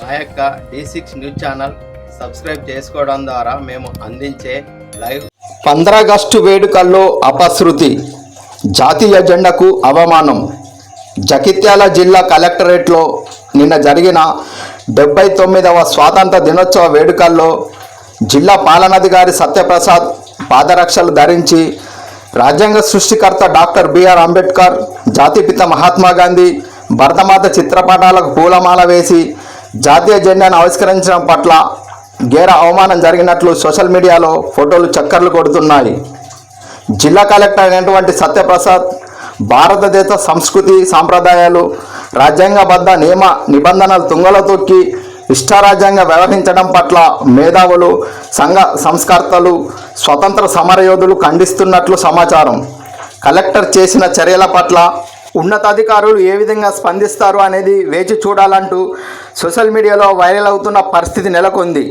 మా యొక్క D six news channel subscribe చేసుకోవడం ద్వారా మేము అందించే లైవ్ పంద్రాగస్టు వేడుకల్లో అపశృతి జాతీయ జెండాకు అవమానం. జగిత్యాల జిల్లా కలెక్టరేట్లో నిన్న జరిగిన డెబ్బై తొమ్మిదవ స్వాతంత్ర దినోత్సవ వేడుకల్లో జిల్లా పాలనాధికారి సత్యప్రసాద్ పాదరక్షలు ధరించి రాజ్యాంగ సృష్టికర్త డాక్టర్ బిఆర్ అంబేద్కర్ జాతిపిత మహాత్మా గాంధీ భరతమాత చిత్రపటాలకు పూలమాల వేసి జాతీయ జెండాను ఆవిష్కరించడం పట్ల గేర అవమానం జరిగినట్లు సోషల్ మీడియాలో ఫోటోలు చక్కర్లు కొడుతున్నాయి. జిల్లా కలెక్టర్ అయినటువంటి సత్యప్రసాద్ భారతదేశ సంస్కృతి సాంప్రదాయాలు రాజ్యాంగబద్ధ నియమ నిబంధనలు తుంగలో తొక్కి ఇష్టారాజ్యంగా వ్యవహరించడం పట్ల మేధావులు సంఘ సంస్కర్తలు స్వతంత్ర సమరయోధులు ఖండిస్తున్నట్లు సమాచారం. కలెక్టర్ చేసిన చర్యల పట్ల ఉన్నతాధికారులు ఏ విధంగా స్పందిస్తారు అనేది వేచి చూడాలంటూ సోషల్ మీడియాలో వైరల్ అవుతున్న పరిస్థితి నెలకొంది.